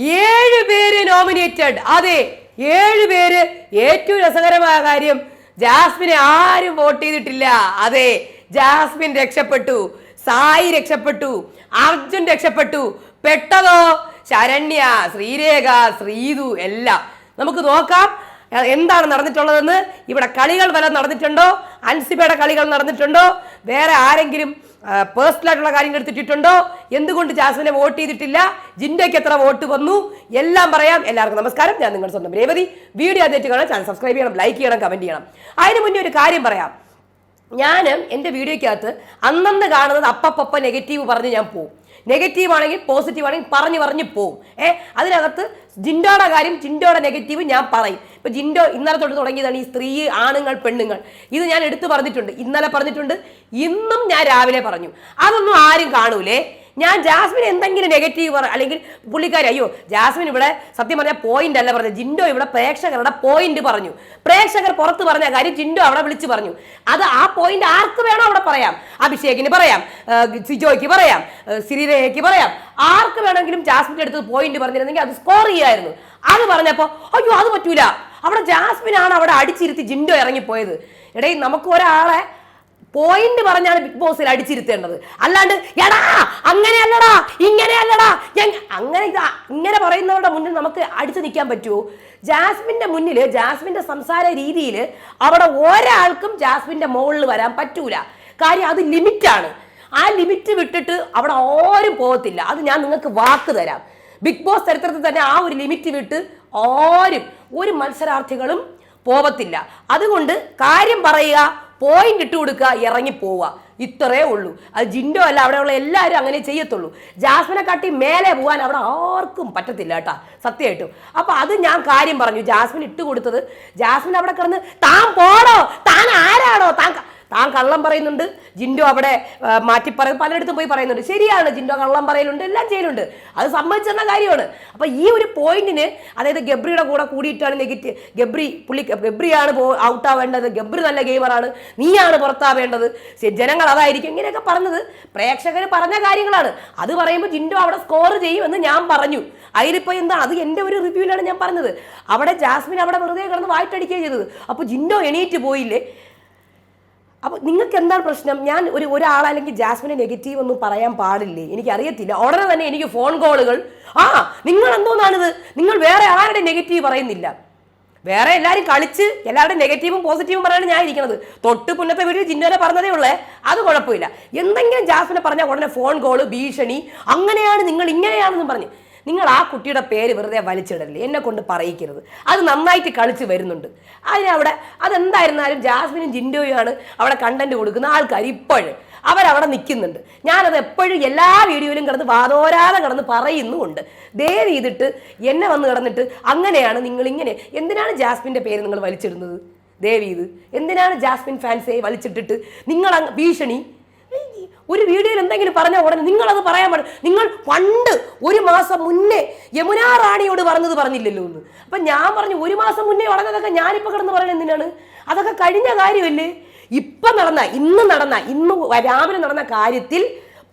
ഏഴ് പേര് നോമിനേറ്റഡ് അതെ ഏഴ് പേര് ഏറ്റവും രസകരമായ കാര്യം ജാസ്മിനെ ആരും വോട്ട് ചെയ്തിട്ടില്ല. അതെ ജാസ്മിൻ രക്ഷപ്പെട്ടു സായി രക്ഷപ്പെട്ടു അർജുൻ രക്ഷപ്പെട്ടു പെട്ടതോ? ശരണ്യ ശ്രീരേഖ ശ്രീതു എല്ലാം. നമുക്ക് നോക്കാം എന്താണ് നടന്നിട്ടുള്ളതെന്ന്. ഇവിടെ കളികൾ വല്ല നടന്നിട്ടുണ്ടോ? അൻസിബയുടെ കളികൾ നടന്നിട്ടുണ്ടോ? വേറെ ആരെങ്കിലും പേഴ്സണൽ ആയിട്ടുള്ള കാര്യങ്ങൾ എടുത്തിട്ടുണ്ടോ എന്തുകൊണ്ട് ജാസ്മിനെ വോട്ട് ചെയ്തിട്ടില്ല? ജിൻഡയ്ക്ക് എത്ര വോട്ട് വന്നു? എല്ലാം പറയാം. എല്ലാവർക്കും നമസ്കാരം. ഞാൻ നിങ്ങളുടെ സ്വന്തം രേവതി. വീഡിയോ അതേറ്റ് കാണാൻ ചാനൽ സബ്സ്ക്രൈബ് ചെയ്യണം ലൈക്ക് ചെയ്യണം കമന്റ് ചെയ്യണം. അതിന് മുന്നേ ഒരു കാര്യം പറയാം. ഞാൻ എന്റെ വീഡിയോയ്ക്കകത്ത് അന്നന്ന് കാണുന്നത് അപ്പപ്പ നെഗറ്റീവ് പറഞ്ഞ് ഞാൻ പോവും. നെഗറ്റീവ് ആണെങ്കിൽ പോസിറ്റീവ് ആണെങ്കിൽ പറഞ്ഞു പറഞ്ഞ് പോവും. ഏ അതിനകത്ത് ജിൻഡോയുടെ കാര്യം ജിൻഡോയുടെ നെഗറ്റീവ് ഞാൻ പറയും. ഇപ്പം ജിൻഡോ ഇന്നലെ തൊട്ട് തുടങ്ങിയതാണ് ഈ സ്ത്രീ ആണുങ്ങൾ പെണ്ണുങ്ങൾ. ഇത് ഞാൻ എടുത്തു പറഞ്ഞിട്ടുണ്ട്. ഇന്നലെ പറഞ്ഞിട്ടുണ്ട്. ഇന്നും ഞാൻ രാവിലെ പറഞ്ഞു. അതൊന്നും ആരും കാണൂലേ? ഞാൻ ജാസ്മിൻ എന്തെങ്കിലും നെഗറ്റീവ് പറ അല്ലെങ്കിൽ പുള്ളിക്കാരി അയ്യോ ജാസ്മിൻ ഇവിടെ സത്യം പറഞ്ഞാൽ പോയിന്റ് അല്ല പറഞ്ഞത്. ജിൻഡോ ഇവിടെ പ്രേക്ഷകരുടെ പോയിന്റ് പറഞ്ഞു. പ്രേക്ഷകർ പുറത്ത് പറഞ്ഞ കാര്യം ജിൻഡോ അവിടെ വിളിച്ചു പറഞ്ഞു. അത് ആ പോയിന്റ് ആർക്ക് വേണോ അവിടെ പറയാം. അഭിഷേകിന് പറയാം സിജോയ്ക്ക് പറയാം സിരിരേക്ക് പറയാം. ആർക്ക് വേണമെങ്കിലും ജാസ്മിന്റെ അടുത്ത് പോയിന്റ് പറഞ്ഞിരുന്നെങ്കിൽ അത് സ്കോർ ചെയ്യായിരുന്നു. അത് പറഞ്ഞപ്പോൾ അയ്യോ അത് പറ്റൂല. അവിടെ ജാസ്മിനാണ് അവിടെ അടിച്ചിരുത്തി ജിൻഡോ ഇറങ്ങിപ്പോയത്. എടേ നമുക്ക് ഒരാളെ പോയിന്റ് പറഞ്ഞാണ് ബിഗ് ബോസിൽ അടിച്ചിരുത്തേണ്ടത്. അല്ലാണ്ട് എടാ അങ്ങനെയല്ലടാ ഇങ്ങനെയല്ലടാ അങ്ങനെ ഇങ്ങനെ പറയുന്നവരുടെ മുന്നിൽ നമുക്ക് അടിച്ചു നിൽക്കാൻ പറ്റുമോ ജാസ്മിന്റെ മുന്നിൽ ജാസ്മിന്റെ സംസാര രീതിയിൽ അവിടെ ഒരാൾക്കും ജാസ്മിന്റെ മുകളിൽ വരാൻ പറ്റൂല. കാര്യം അത് ലിമിറ്റാണ്. ആ ലിമിറ്റ് വിട്ടിട്ട് അവിടെ ആരും പോകത്തില്ല. അത് ഞാൻ നിങ്ങൾക്ക് വാക്ക് തരാം. ബിഗ് ബോസ് ചരിത്രത്തിൽ തന്നെ ആ ഒരു ലിമിറ്റ് വിട്ട് ആരും ഒരു മത്സരാർത്ഥികളും പോവത്തില്ല. അതുകൊണ്ട് കാര്യം പറയുക പോയിന്റ് ഇട്ട് കൊടുക്കുക ഇറങ്ങി പോവുക. ഇത്രേ ഉള്ളൂ. അത് ജിൻഡോ അല്ല അവിടെയുള്ള എല്ലാവരും അങ്ങനെ ചെയ്യത്തുള്ളൂ. ജാസ്മിനെ കാട്ടി മേലെ പോകാൻ അവിടെ ആർക്കും പറ്റത്തില്ല കേട്ടാ സത്യമായിട്ടും. അപ്പൊ അത് ഞാൻ കാര്യം പറഞ്ഞു. ജാസ്മിൻ ഇട്ട് കൊടുത്തത് ജാസ്മിൻ അവിടെ കിടന്ന് താൻ പോണോ? താൻ ആരാണോ? താൻ താൻ കള്ളം പറയുന്നുണ്ട് ജിൻഡോ അവിടെ മാറ്റി പറയും പലയിടത്തും പോയി പറയുന്നുണ്ട്. ശരിയാണ് ജിൻഡോ കള്ളം പറയലുണ്ട് എല്ലാം ചെയ്യലുണ്ട്. അത് സമ്മതിച്ചെന്ന കാര്യമാണ്. അപ്പൊ ഈ ഒരു പോയിന്റിന് അതായത് ഗബ്രിയുടെ കൂടെ കൂടിയിട്ടാണ് നെഗറ്റീവ് ഗബ്രി പുള്ളി ഗബ്രിയാണ് പോ ഔട്ടാവേണ്ടത് ഗബ്രി നല്ല ഗെയിമറാണ് നീയാണ് പുറത്താവേണ്ടത്. ജനങ്ങൾ അതായിരിക്കും ഇങ്ങനെയൊക്കെ പറഞ്ഞത്. പ്രേക്ഷകർ പറഞ്ഞ കാര്യങ്ങളാണ്. അത് പറയുമ്പോൾ ജിൻഡോ അവിടെ സ്കോർ ചെയ്യും എന്ന് ഞാൻ പറഞ്ഞു. അതിലിപ്പോൾ എന്താ അത് എന്റെ ഒരു റിവ്യൂവിലാണ് ഞാൻ പറഞ്ഞത്. അവിടെ ജാസ്മിൻ അവിടെ വെറുതെ കിടന്ന് വായിട്ടടിക്കുകയാണ് ചെയ്തത്. അപ്പോൾ ജിൻഡോ എണീറ്റ് പോയില്ലേ? അപ്പോൾ നിങ്ങൾക്ക് എന്താണ് പ്രശ്നം? ഞാൻ ഒരു ഒരാളല്ലെങ്കിൽ ജാസ്മിനെ നെഗറ്റീവ് ഒന്നും പറയാൻ പാടില്ലേ? എനിക്ക് അറിയത്തില്ല ഉടനെ തന്നെ എനിക്ക് ഫോൺ കോളുകൾ ആ നിങ്ങൾ എന്തോന്നാണിത്? നിങ്ങൾ വേറെ ആരുടെ നെഗറ്റീവ് പറയുന്നില്ല? വേറെ എല്ലാവരും കളിച്ച് എല്ലാവരുടെയും നെഗറ്റീവും പോസിറ്റീവും പറയാണ് ഞാൻ ഇരിക്കുന്നത് തൊട്ട് പുന്നത്തെ വീട്ടിൽ ജിന്നോനെ പറഞ്ഞതേ ഉള്ളേ. അത് കുഴപ്പമില്ല. എന്തെങ്കിലും ജാസ്മിനെ പറഞ്ഞാൽ ഉടനെ ഫോൺ കോൾ ഭീഷണി അങ്ങനെയാണ് നിങ്ങൾ ഇങ്ങനെയാണെന്നും പറഞ്ഞ്. നിങ്ങൾ ആ കുട്ടിയുടെ പേര് വെറുതെ വലിച്ചിടല്ലേ എന്നെ കൊണ്ട് പറയിക്കരുത്. അത് നന്നായിട്ട് കളിച്ച് വരുന്നുണ്ട്. അതിനവിടെ അതെന്തായിരുന്നാലും ജാസ്മിനും ജിൻഡോയുമാണ് അവിടെ കണ്ടന്റ് കൊടുക്കുന്ന ആൾക്കാർ ഇപ്പോഴും. അവരവിടെ നിൽക്കുന്നുണ്ട്. ഞാനത് എപ്പോഴും എല്ലാ വീഡിയോയിലും കിടന്ന് വാതോരാതെ കിടന്ന് പറയുന്നുമുണ്ട്. ദയവ് ചെയ്തിട്ട് എന്നെ വന്ന് കിടന്നിട്ട് അങ്ങനെയാണ് നിങ്ങൾ ഇങ്ങനെ എന്തിനാണ് ജാസ്മിന്റെ പേര് നിങ്ങൾ വലിച്ചിടുന്നത്? ദയവ് ചെയ്ത് എന്തിനാണ് ജാസ്മിൻ ഫാൻസേ വലിച്ചിട്ടിട്ട് നിങ്ങൾ ഭീഷണി ഒരു വീഡിയോയിൽ എന്തെങ്കിലും പറഞ്ഞ ഉടനെ നിങ്ങളത് പറയാൻ പാടില്ല നിങ്ങൾ പണ്ട് ഒരു മാസം മുന്നേ യമുനാ റാണിയോട് പറഞ്ഞത് പറഞ്ഞില്ലല്ലോ എന്ന്. അപ്പൊ ഞാൻ പറഞ്ഞു ഒരു മാസം മുന്നേ ഉടനതൊക്കെ ഞാനിപ്പോ കിടന്ന് പറയണത് എന്തിനാണ്? അതൊക്കെ കഴിഞ്ഞ കാര്യമല്ലേ? ഇപ്പൊ നടന്ന ഇന്ന് നടന്ന ഇന്ന് രാവിലെ നടന്ന കാര്യത്തിൽ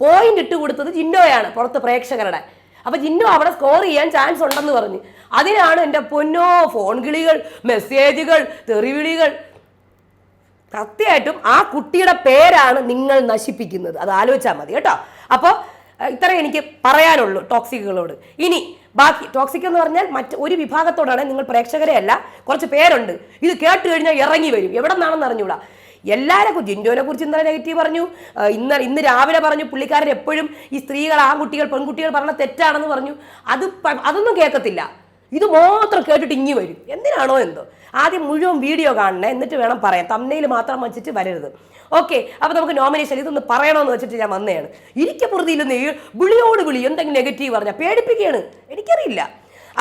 പോയിന്റ് ഇട്ട് കൊടുത്തത് ജിന്നോയാണ് പുറത്ത് പ്രേക്ഷകരുടെ. അപ്പൊ ജിന്നോ അവിടെ സ്കോർ ചെയ്യാൻ ചാൻസ് ഉണ്ടെന്ന് പറഞ്ഞു. അതിനാണ് എന്റെ പൊന്നോ ഫോൺ കിളികൾ മെസ്സേജുകൾ തെറിവിളികൾ സത്യമായിട്ടും ആ കുട്ടിയുടെ പേരാണ് നിങ്ങൾ നശിപ്പിക്കുന്നത്. അത് ആലോചിച്ചാൽ മതി കേട്ടോ. അപ്പോൾ ഇത്ര എനിക്ക് പറയാനുള്ളൂ ടോക്സിക്കുകളോട്. ഇനി ബാക്കി ടോക്സിക് എന്ന് പറഞ്ഞാൽ മറ്റ് ഒരു വിഭാഗത്തോടാണ് നിങ്ങൾ പ്രേക്ഷകരെ അല്ല കുറച്ച് പേരുണ്ട്. ഇത് കേട്ട് കഴിഞ്ഞാൽ ഇറങ്ങി വരും. എവിടെ നിന്നാണെന്ന് അറിഞ്ഞൂടാ എല്ലാവരെ കുറിച്ച് ജിൻഡോനെ കുറിച്ച് ഇന്നലെ നെഗറ്റീവ് പറഞ്ഞു. ഇന്ന് ഇന്ന് രാവിലെ പറഞ്ഞു പുള്ളിക്കാരൻ എപ്പോഴും ഈ സ്ത്രീകൾ ആൺകുട്ടികൾ പെൺകുട്ടികൾ പറഞ്ഞ തെറ്റാണെന്ന് പറഞ്ഞു. അത് അതൊന്നും കേൾക്കത്തില്ല. ഇത് മാത്രം കേട്ടിട്ട് ഇങ്ങി വരും. എന്തിനാണോ എന്തോ? ആദ്യം മുഴുവൻ വീഡിയോ കാണണേ എന്നിട്ട് വേണം പറയാൻ. തമ്മയിൽ മാത്രം വച്ചിട്ട് വരരുത്. ഓക്കെ അപ്പൊ നമുക്ക് നോമിനേഷൻ ഇതൊന്ന് പറയണമെന്ന് വെച്ചിട്ട് ഞാൻ വന്നതാണ്. ഇരിക്കപ്പുറത്തില്ലെന്ന് വിളിയോട് വിളി എന്തെങ്കിലും നെഗറ്റീവ് പറഞ്ഞാൽ പേടിപ്പിക്കുകയാണ് എനിക്കറിയില്ല.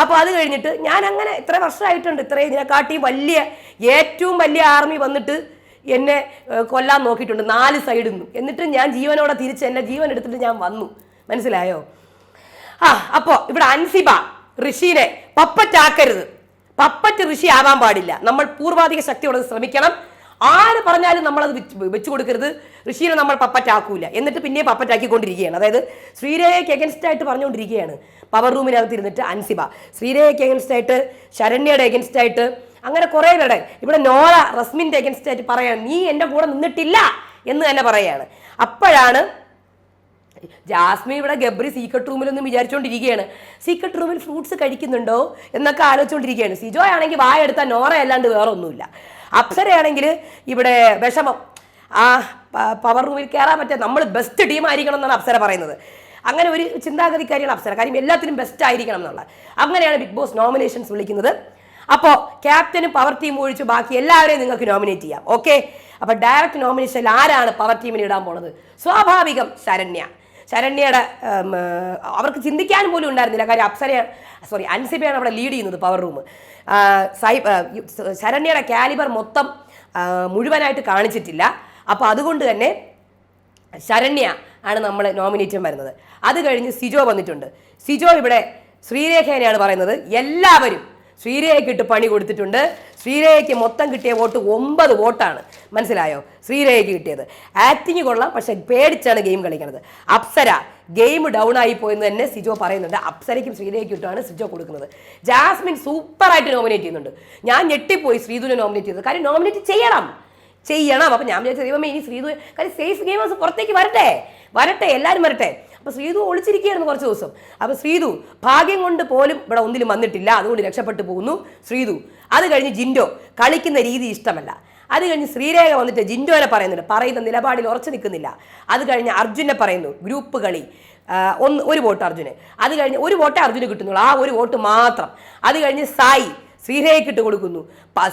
അപ്പോൾ അത് കഴിഞ്ഞിട്ട് ഞാൻ അങ്ങനെ ഇത്ര വർഷമായിട്ടുണ്ട് ഇത്രയും ഇതിനെക്കാട്ടി വലിയ ഏറ്റവും വലിയ ആർമി വന്നിട്ട് എന്നെ കൊല്ലാൻ നോക്കിയിട്ടുണ്ട്. നാല് സൈഡിൽ നിന്നും. എന്നിട്ട് ഞാൻ ജീവനോടെ തിരിച്ച് എന്നെ ജീവൻ എടുത്തിട്ട് ഞാൻ വന്നു. മനസ്സിലായോ? ആ അപ്പോ ഇവിടെ അൻസിബ ഋഷിനെ പപ്പറ്റാക്കരുത് പപ്പറ്റ് ഋഷി ആവാൻ പാടില്ല. നമ്മൾ പൂർവാധിക ശക്തിയോടെ ശ്രമിക്കണം. ആര് പറഞ്ഞാലും നമ്മളത് വെച്ച് കൊടുക്കരുത്. ഋഷിയെ നമ്മൾ പപ്പറ്റാക്കൂല എന്നിട്ട് പിന്നെ പപ്പറ്റാക്കിക്കൊണ്ടിരിക്കുകയാണ് അതായത് ശ്രീരേഖയ്ക്ക് എഗൻസ്റ്റ് ആയിട്ട് പറഞ്ഞുകൊണ്ടിരിക്കുകയാണ്. പവർ റൂമിനകത്ത് ഇരുന്നിട്ട് അൻസിബ. ശ്രീരേഖയ്ക്ക് എഗൻസ്റ്റ് ആയിട്ട് ശരണ്യയുടെ എഗൻസ്റ്റ് ആയിട്ട് അങ്ങനെ കുറേ പേരുടെ. ഇവിടെ നോറ റസ്മിന്റെ എഗൻസ്റ്റ് ആയിട്ട് പറയാണ് നീ എന്റെ കൂടെ നിന്നിട്ടില്ല എന്ന് തന്നെ പറയാണ്. അപ്പോഴാണ് ജാസ്മിൻ ഇവിടെ ഗബ്രി സീക്രട്ട് റൂമിലൊന്നും വിചാരിച്ചുകൊണ്ടിരിക്കുകയാണ് സീക്രട്ട് റൂമിൽ ഫ്രൂട്ട്സ് കഴിക്കുന്നുണ്ടോ എന്നൊക്കെ ആലോചിച്ചുകൊണ്ടിരിക്കുകയാണ് സിജോ ആണെങ്കിൽ വായെടുത്താൽ നോറ അല്ലാണ്ട് വേറെ ഒന്നുമില്ല അപ്സരയാണെങ്കിൽ ഇവിടെ വിഷമം. ആ പവർ റൂമിൽ കയറാൻ പറ്റാ നമ്മൾ ബെസ്റ്റ് ടീം ആയിരിക്കണം എന്നാണ് അപ്സര പറയുന്നത്. അങ്ങനെ ഒരു ചിന്താഗതിക്കാരിയാണ് അപ്സര. കാര്യം എല്ലാത്തിനും ബെസ്റ്റ് ആയിരിക്കണം എന്നുള്ള. അങ്ങനെയാണ് ബിഗ് ബോസ് നോമിനേഷൻസ് വിളിക്കുന്നത്. അപ്പോൾ ക്യാപ്റ്റനും പവർ ടീം ഒഴിച്ച് ബാക്കി എല്ലാവരെയും നിങ്ങൾക്ക് നോമിനേറ്റ് ചെയ്യാം. ഓക്കെ അപ്പോൾ ഡയറക്റ്റ് നോമിനേഷനിൽ ആരാണ് പവർ ടീമിന് ഇടാൻ പോണത്? സ്വാഭാവികം ശരണ്യ. ശരണ്യയുടെ അവർക്ക് ചിന്തിക്കാൻ പോലും ഉണ്ടായിരുന്നില്ല. കാര്യം അപ്സര സോറി അൻസിബയാണ് അവിടെ ലീഡ് ചെയ്യുന്നത് പവർ റൂം സൈ ശരണ്യയുടെ കാലിബർ മൊത്തം മുഴുവനായിട്ട് കാണിച്ചിട്ടില്ല. അപ്പോൾ അതുകൊണ്ട് തന്നെ ശരണ്യ ആണ് നമ്മൾ നോമിനേറ്റും വരുന്നത്. അത് കഴിഞ്ഞ് സിജോ വന്നിട്ടുണ്ട്. സിജോ ഇവിടെ ശ്രീരേഖേനെയാണ് പറയുന്നത്. എല്ലാവരും ശ്രീരേഖയ്ക്ക് ഇട്ട് പണി കൊടുത്തിട്ടുണ്ട്. ശ്രീരേഖയ്ക്ക് മൊത്തം കിട്ടിയ വോട്ട് ഒമ്പത് വോട്ടാണ്. മനസ്സിലായോ? ശ്രീരേഖയ്ക്ക് കിട്ടിയത്. ആക്ടിങ് കൊള്ളാം പക്ഷെ പേടിച്ചാണ് ഗെയിം കളിക്കുന്നത് അപ്സര ഗെയിം ഡൗൺ ആയി പോയെന്ന് തന്നെ സിജോ പറയുന്നുണ്ട്. അപ്സരയ്ക്കും ശ്രീരേഖയ്ക്കും ഇട്ടാണ് സിജോ കൊടുക്കുന്നത്. ജാസ്മിൻ സൂപ്പറായിട്ട് നോമിനേറ്റ് ചെയ്യുന്നുണ്ട്. ഞാൻ ഞെട്ടിപ്പോയി ശ്രീധുനെ നോമിനേറ്റ് ചെയ്തത്. കാര്യം നോമിനേറ്റ് ചെയ്യണം. ചെയ്യണം. അപ്പം ഞാൻ വിചാരിച്ചു ദൈവമേ ഇനി ശ്രീധു കാര്യം സേഫ് ഗെയിമേഴ്സ് പുറത്തേക്ക് വരട്ടെ. വരട്ടെ എല്ലാവരും വരട്ടെ. അപ്പോൾ ശ്രീധു ഒളിച്ചിരിക്കുകയായിരുന്നു കുറച്ച് ദിവസം. അപ്പോൾ ശ്രീധു ഭാഗ്യം കൊണ്ട് പോലും ഇവിടെ ഒന്നിലും വന്നിട്ടില്ല. അതുകൊണ്ട് രക്ഷപ്പെട്ടു പോകുന്നു ശ്രീധു. അത് കഴിഞ്ഞ് ജിൻഡോ കളിക്കുന്ന രീതി ഇഷ്ടമല്ല. അത് കഴിഞ്ഞ് ശ്രീരേഖ വന്നിട്ട് ജിൻഡോനെ പറയുന്നുണ്ട്. പറയുന്ന നിലപാടിൽ ഉറച്ചു നിൽക്കുന്നില്ല. അത് കഴിഞ്ഞ് അർജുനെ പറയുന്നു ഗ്രൂപ്പ് കളി. ഒന്ന് ഒരു വോട്ട് അർജുന്. അത് കഴിഞ്ഞ് ഒരു വോട്ട് അർജുന് കിട്ടുന്നുള്ളൂ. ആ ഒരു വോട്ട് മാത്രം. അത് കഴിഞ്ഞ് സായി ശ്രീരേഖയ്ക്ക് ഇട്ട് കൊടുക്കുന്നു.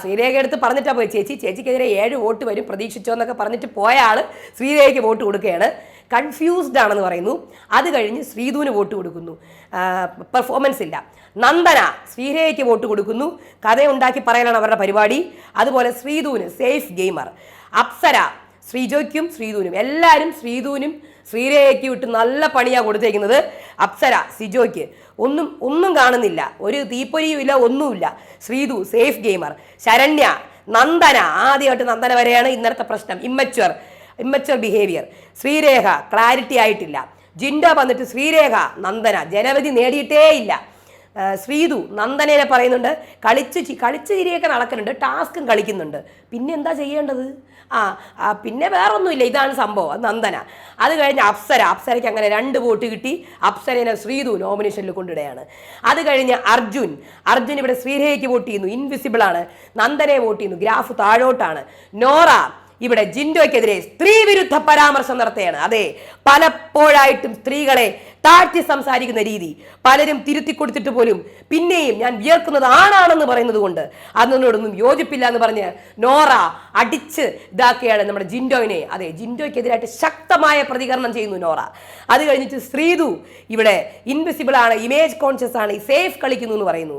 ശ്രീരേഖ എടുത്ത് പറഞ്ഞിട്ടാണ് പോയി. ചേച്ചി ചേച്ചിക്കെതിരെ ഏഴ് വോട്ട് വരും പ്രതീക്ഷിച്ചോ എന്നൊക്കെ പറഞ്ഞിട്ട് പോയ ആൾ ശ്രീരേഖയ്ക്ക് വോട്ട് കൊടുക്കുകയാണ്. കൺഫ്യൂസ്ഡ് ആണെന്ന് പറയുന്നു. അത് കഴിഞ്ഞ് ശ്രീധുവിന് വോട്ട് കൊടുക്കുന്നു. പെർഫോമൻസ് ഇല്ല. നന്ദന ശ്രീരേഖയ്ക്ക് വോട്ട് കൊടുക്കുന്നു. കഥയുണ്ടാക്കി പറയലാണ് അവരുടെ പരിപാടി. അതുപോലെ ശ്രീധുവിന് സേഫ് ഗെയിമർ അപ്സര ശ്രീജോയ്ക്കും ശ്രീധുവിനും എല്ലാവരും ശ്രീധുവിനും ശ്രീരേഖയ്ക്ക് വിട്ട് നല്ല പണിയാണ് കൊടുത്തേക്കുന്നത് അപ്സര സിജോയ്ക്ക് ഒന്നും ഒന്നും കാണുന്നില്ല. ഒരു തീപ്പൊരിയും ഇല്ല ഒന്നുമില്ല. Sreedhu safe gamer Saranya Nandana. ആദ്യമായിട്ട് നന്ദന വരെയാണ് ഇന്നത്തെ പ്രശ്നം. Immature immature behaviour Sreerekha clarity ആയിട്ടില്ല. ജിൻഡ വന്നിട്ട് ശ്രീരേഖ നന്ദന ജനവധി നേടിയിട്ടേ ഇല്ല. ആ, ശ്രീതു നന്ദനെ പറയുന്നുണ്ട് കളിച്ച് കളിച്ച് ചിരിയൊക്കെ നടക്കുന്നുണ്ട് ടാസ്കും കളിക്കുന്നുണ്ട്. പിന്നെ എന്താ ചെയ്യേണ്ടത്? ആ പിന്നെ വേറൊന്നുമില്ല. ഇതാണ് സംഭവം. നന്ദന. അത് കഴിഞ്ഞ് അപ്സര. അപ്സരയ്ക്ക് അങ്ങനെ രണ്ട് വോട്ട് കിട്ടി. അപ്സരനെ ശ്രീതു നോമിനേഷനിൽ കൊണ്ടിടുകയാണ്. അത് കഴിഞ്ഞ് അർജുൻ. അർജുൻ ഇവിടെ ശ്രീരേഖയ്ക്ക് വോട്ട് ചെയ്യുന്നു. ഇൻവിസിബിൾ ആണ്. നന്ദനെ വോട്ട് ചെയ്യുന്നു. ഗ്രാഫ് താഴോട്ടാണ്. നോറ ഇവിടെ ജിൻഡോയ്ക്കെതിരെ സ്ത്രീ വിരുദ്ധ പരാമർശം നടത്തുകയാണ്. അതെ പലപ്പോഴായിട്ടും സ്ത്രീകളെ താഴ്ത്തി സംസാരിക്കുന്ന രീതി. പലരും തിരുത്തി കൊടുത്തിട്ട് പോലും പിന്നെയും ഞാൻ വിയർക്കുന്നത് ആണാണെന്ന് പറയുന്നത് കൊണ്ട് അതിനോടൊന്നും യോജിപ്പില്ല എന്ന് പറഞ്ഞ് നോറ അടിച്ച് ഇതാക്കുകയാണ് നമ്മുടെ ജിൻഡോയിനെ അതെ ജിൻഡോയ്ക്കെതിരായിട്ട് ശക്തമായ പ്രതികരണം ചെയ്യുന്നു നോറ. അത് കഴിഞ്ഞിട്ട് ശ്രീതു ഇവിടെ ഇൻവിസിബിൾ ആണ് ഇമേജ് കോൺഷ്യസ് ആണ് സേഫ് കളിക്കുന്നു എന്ന് പറയുന്നു.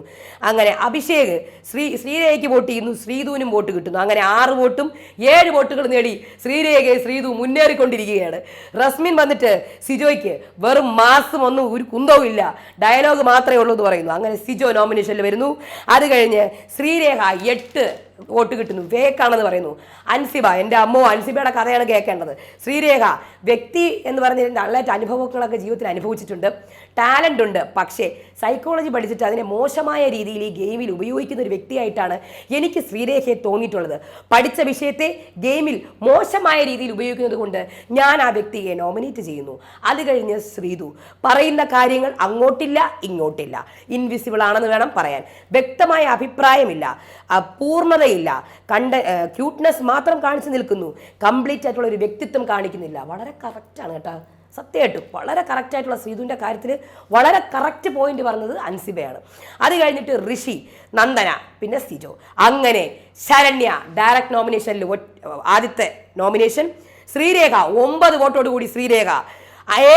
അങ്ങനെ അഭിഷേക് ശ്രീ ശ്രീരേഖയ്ക്ക് വോട്ട് ചെയ്യുന്നു ശ്രീതുവിനും വോട്ട് കിട്ടുന്നു. അങ്ങനെ ആറ് വോട്ടും ഏഴ് വോട്ടുകൾ നേടി ശ്രീരേഖയെ ശ്രീതു മുന്നേറിക്കൊണ്ടിരിക്കുകയാണ്. റസ്മിൻ വന്നിട്ട് സിജോയ്ക്ക് വെറും മാസം ഒന്നും ഒരു കുന്തവും ഇല്ല. ഡയലോഗ് മാത്രമേ ഉള്ളൂ എന്ന് പറയുന്നു. അങ്ങനെ സിജോ നോമിനേഷനിൽ വരുന്നു. അത് കഴിഞ്ഞ് ശ്രീരേഖ എട്ട് വോട്ട് കിട്ടുന്നു. ഫേക്കാണെന്ന് പറയുന്നു. അൻസിബ എന്റെ അമ്മോ അൻസിബയുടെ കഥയാണ് കേൾക്കേണ്ടത്. ശ്രീരേഖ വ്യക്തി എന്ന് പറഞ്ഞാൽ നല്ലതായിട്ട് അനുഭവങ്ങളൊക്കെ ജീവിതത്തിൽ അനുഭവിച്ചിട്ടുണ്ട്. ടാലന്റ് ഉണ്ട്. പക്ഷേ സൈക്കോളജി പഠിച്ചിട്ട് അതിനെ മോശമായ രീതിയിൽ ഈ ഗെയിമിൽ ഉപയോഗിക്കുന്ന ഒരു വ്യക്തിയായിട്ടാണ് എനിക്ക് ശ്രീരേഖയെ തോന്നിയിട്ടുള്ളത്. പഠിച്ച വിഷയത്തെ ഗെയിമിൽ മോശമായ രീതിയിൽ ഉപയോഗിക്കുന്നത് കൊണ്ട് ഞാൻ ആ വ്യക്തിയെ നോമിനേറ്റ് ചെയ്യുന്നു. അത് കഴിഞ്ഞ് ശ്രീതു പറയുന്ന കാര്യങ്ങൾ അങ്ങോട്ടില്ല ഇങ്ങോട്ടില്ല. ഇൻവിസിബിൾ ആണെന്ന് വേണം പറയാൻ. വ്യക്തമായ അഭിപ്രായമില്ല. ആ, പൂർണതയില്ല കണ്ട ക്യൂട്ട്നെസ് മാത്രം കാണിച്ചു നിൽക്കുന്നു. കംപ്ലീറ്റ് ആയിട്ടുള്ള ഒരു വ്യക്തിത്വം കാണിക്കുന്നില്ല. വളരെ കറക്റ്റാണ് കേട്ടോ. സത്യമായിട്ടും. വളരെ കറക്റ്റ് ആയിട്ടുള്ള ശ്രീധുവിന്റെ കാര്യത്തിൽ വളരെ കറക്റ്റ് പോയിന്റ് പറഞ്ഞത് അൻസിബയാണ്. അത് കഴിഞ്ഞിട്ട് ഋഷി നന്ദന പിന്നെ സിജോ. അങ്ങനെ ശരണ്യ ഡയറക്റ്റ് നോമിനേഷനിൽ ആദ്യത്തെ നോമിനേഷൻ ശ്രീരേഖ ഒമ്പത് വോട്ടോട് കൂടി ശ്രീരേഖ.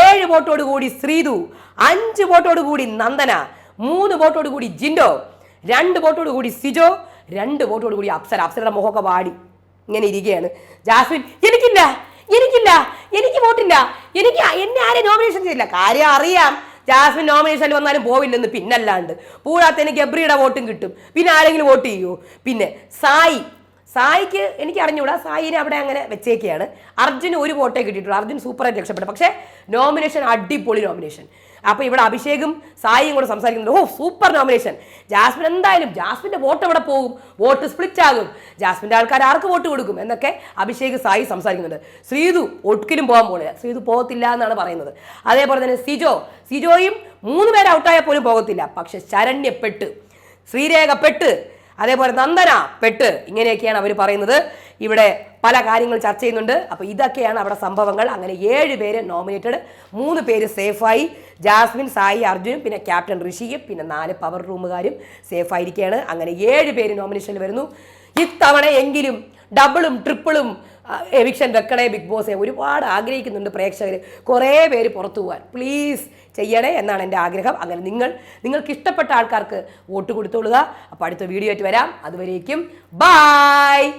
ഏഴ് വോട്ടോട് കൂടി ശ്രീതു അഞ്ച് വോട്ടോട് കൂടി നന്ദന. മൂന്ന് വോട്ടോട് കൂടി ജിൻഡോ. രണ്ട് വോട്ടോട് കൂടി സിജോ. രണ്ട് വോട്ടോട് കൂടി അപ്സര അപ്സരയുടെ മുഖമൊക്കെ വാടി. ഇങ്ങനെ ഇരിക്കുകയാണ്. ജാസ്മിൻ എനിക്കില്ല എനിക്കില്ല എനിക്ക് വോട്ടില്ല. എനിക്ക് എന്നെ ആരെയും നോമിനേഷൻ ചെയ്തില്ല കാര്യം അറിയാം. ജാസ്മിൻ നോമിനേഷനിൽ വന്നാലും പോവില്ലെന്ന് പിന്നല്ലാണ്ട്. പൂരാത്തതിന് ഗബ്രിയുടെ വോട്ടും കിട്ടും. പിന്നെ ആരെങ്കിലും വോട്ട് ചെയ്യുമോ പിന്നെ സായി. സായിക്ക് എനിക്ക് അറിഞ്ഞുകൂടാ സായിനെ അവിടെ അങ്ങനെ വെച്ചേക്കുകയാണ് അർജുന് ഒരു വോട്ടേ കിട്ടിയിട്ടുള്ളൂ. അർജുൻ സൂപ്പറായിട്ട് രക്ഷപ്പെട്ടു. പക്ഷേ നോമിനേഷൻ അടിപൊളി നോമിനേഷൻ അപ്പോൾ ഇവിടെ അഭിഷേകും സായിയും കൂടെ സംസാരിക്കുന്നുണ്ട്. ഓ സൂപ്പർ നോമിനേഷൻ ജാസ്മിൻ എന്തായാലും ജാസ്മിന്റെ വോട്ട് എവിടെ പോകും? വോട്ട് സ്പ്ലിറ്റ് ആകും. ജാസ്മിന്റെ ആൾക്കാർ ആർക്ക് വോട്ട് കൊടുക്കും? എന്നൊക്കെ അഭിഷേക് സായി സംസാരിക്കുന്നുണ്ട്. ശ്രീതു ഒട്ടിലും പോകാൻ പോണില്ല ശ്രീതു പോകത്തില്ല എന്നാണ് പറയുന്നത്. അതേപോലെ തന്നെ സിജോ. സിജോയും മൂന്ന് പേര് ഔട്ടായാൽ പോലും പോകത്തില്ല. പക്ഷെ ശരണ്യപ്പെട്ട് ശ്രീരേഖ പെട്ട് അതേപോലെ നന്ദന പെട്ട് ഇങ്ങനെയൊക്കെയാണ് അവർ പറയുന്നത്. ഇവിടെ പല കാര്യങ്ങൾ ചർച്ച ചെയ്യുന്നുണ്ട്. അപ്പോൾ ഇതൊക്കെയാണ് അവിടെ സംഭവങ്ങൾ. അങ്ങനെ ഏഴ് പേര് നോമിനേറ്റഡ് മൂന്ന് പേര് സേഫായി ജാസ്മിൻ സായി അർജുനും പിന്നെ ക്യാപ്റ്റൻ ഋഷിയും പിന്നെ നാല് പവർ റൂമുകാരും സേഫായിരിക്കുകയാണ് അങ്ങനെ ഏഴ് പേര് നോമിനേഷനിൽ വരുന്നു. ഇത്തവണ എങ്കിലും ഡബിളും ട്രിപ്പിളും എവിക്ഷൻ വെക്കണേ ബിഗ് ബോസെ. ഒരുപാട് ആഗ്രഹിക്കുന്നുണ്ട് പ്രേക്ഷകർ കുറേ പേര് പുറത്തു പോകാൻ പ്ലീസ് ചെയ്യണേ എന്നാണ് എന്റെ ആഗ്രഹം. അങ്ങനെ നിങ്ങൾ നിങ്ങൾക്ക് ഇഷ്ടപ്പെട്ട ആൾക്കാർക്ക് വോട്ട് കൊടുത്തോളുക. അപ്പോൾ അടുത്ത വീഡിയോ ആയിട്ട് വരാം. അതുവരേക്കും ബായ്